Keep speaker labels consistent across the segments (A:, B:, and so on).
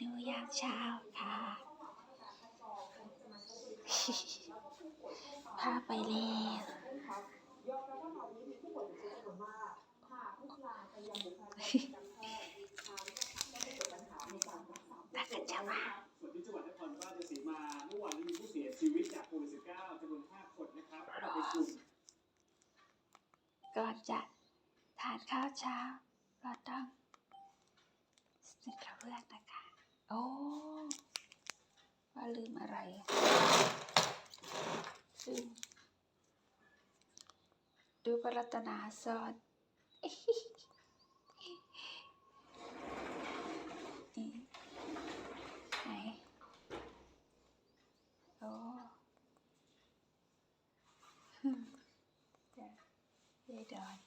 A: นูยามเช้าค่ะ พาไปแล้วตากันจะว่า
B: ส่วนที่จังหวัดนครราชสีมาเมื่อวานนี้มีผู้เสียชีวิตจากโควิด -19 จำนวน5คนนะครับเราไปกลุ่ม
A: ก่อนจะทานข้าวเช้าก็ต้องสติกระเบื้องนะคะ โอ้ว่าลืมอะไรลืมดูปรัตนาสอนนี่ไหนโอ้เดี๋ยวยายดอน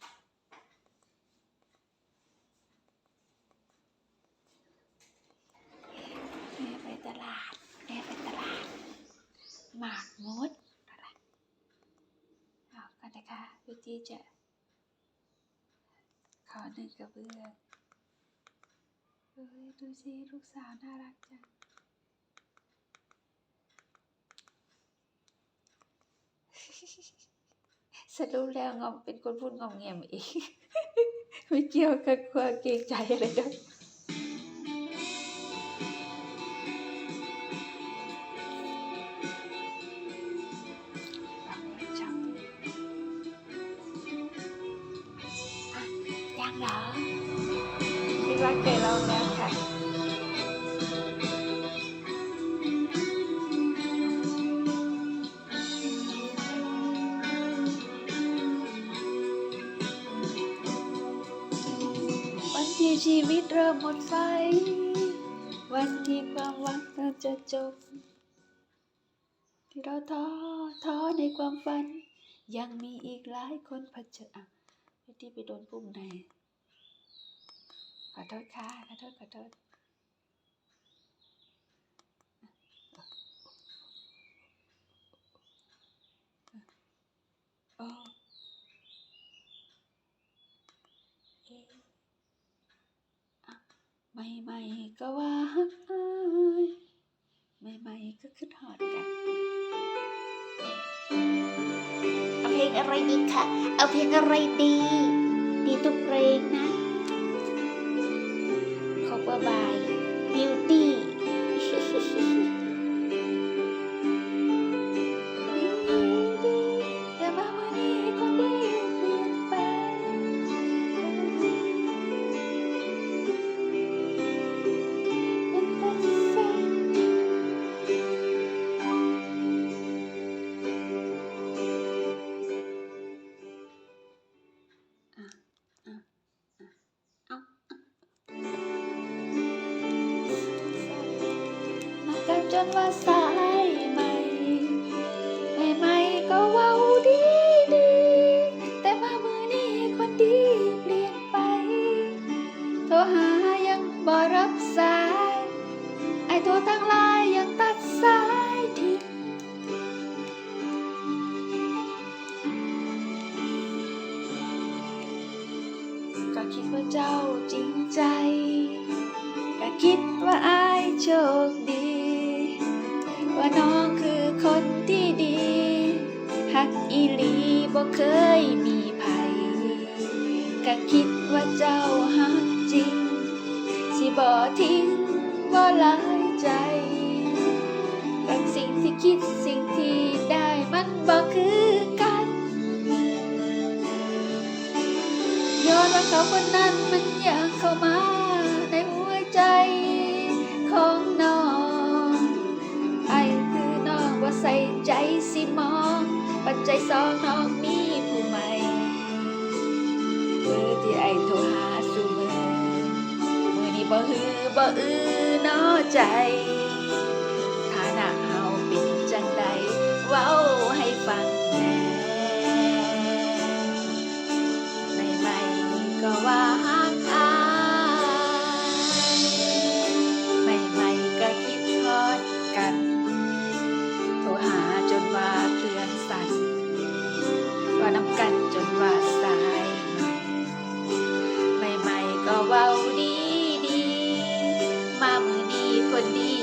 A: แม่ไปตลาด แม่ไปตลาด หมากมดอะไรเอากันนะคะวิธีจะขอหนึ่งกระเบื้องเฮ้ยดูสิลูกสาวน่ารักจังสรุปแล้วงอมเป็นคนพูดงอมแงมเองไม่เกี่ยวกับความเกรงใจอะไรด้วย คิดว่าเคยลองแล้วค่ะวันที่ชีวิตเริ่มหมดไฟ วันที่ความหวังเราจะจบ ที่เราท้อท้อในความฝัน ยังมีอีกหลายคนเผชิญอะไอ้ที่ไปโดนปุ่มไหน อโทษค่ะ ขอโทษ ขอโทษ โอ้เอ๊ะอะใหม่ก็ว่าฮักอายใหม่ก็ขึ้นหอดกัน
C: เอาเพลงอะไรดีคะ เอาเพลงอะไรดี
A: จนว่าสายไหม่ใหม่ๆก็เว้าดีดีแต่มามือนี้คนดีเปลี่ยนไป โทรหายังบ่รับสาย ไอ้โทรทางไลน์ยังตัดสายทิ้งก็คิดว่าเจ้าจริงใจ ก็คิดว่าอายโชคดี ว่าน้องคือคนที่ดี หักอีหลีบ่เคยมีภัยก็คิดว่าเจ้าหักจริง สิบ่ทิ้งบ่หลายใจกับสิ่งที่คิดสิ่งที่ได้มันบ่คือกันย้อนว่าเขาคนนั้นมันยากเข้ามา ใส่ใจสิมอง ปัจจัยสองน้องมีผู้ใหม่เบอร์ที่ไอโทรหาสู่มือมือนี้บ่ฮือบ่อือน้อใจ ว้าดี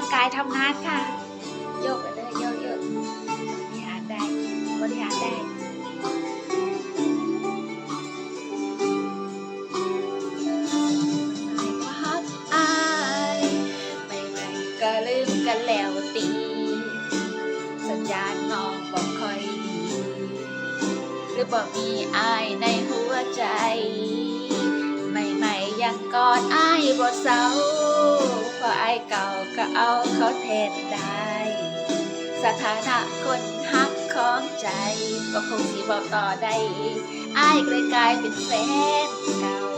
A: างกายทำงานค่ะ โยกไปเลยโยกโยกบริหารได้บริหารได้ไม่ว่าฮักอายไม่ไม่ก็ลืมกันแล้วตี สัญญาณน้องบอกคอยดี หรือบอกมีอายในหัวใจ งกอดอายบ่เศร้าเพราะอายเก่าก็เอาเขาแทนได้ สถานะคนฮักของใจ ก็คงสิบอกต่อได้อายเลยกลายเป็นแฟนเก่า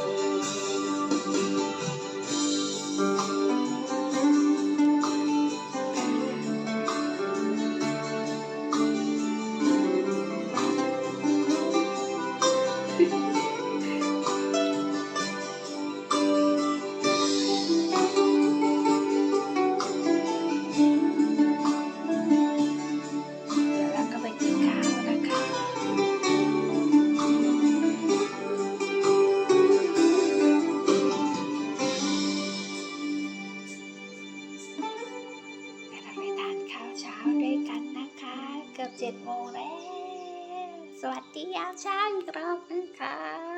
A: 7โมงแล้ว สวัสดียามเช้าอีกรอบนะคะ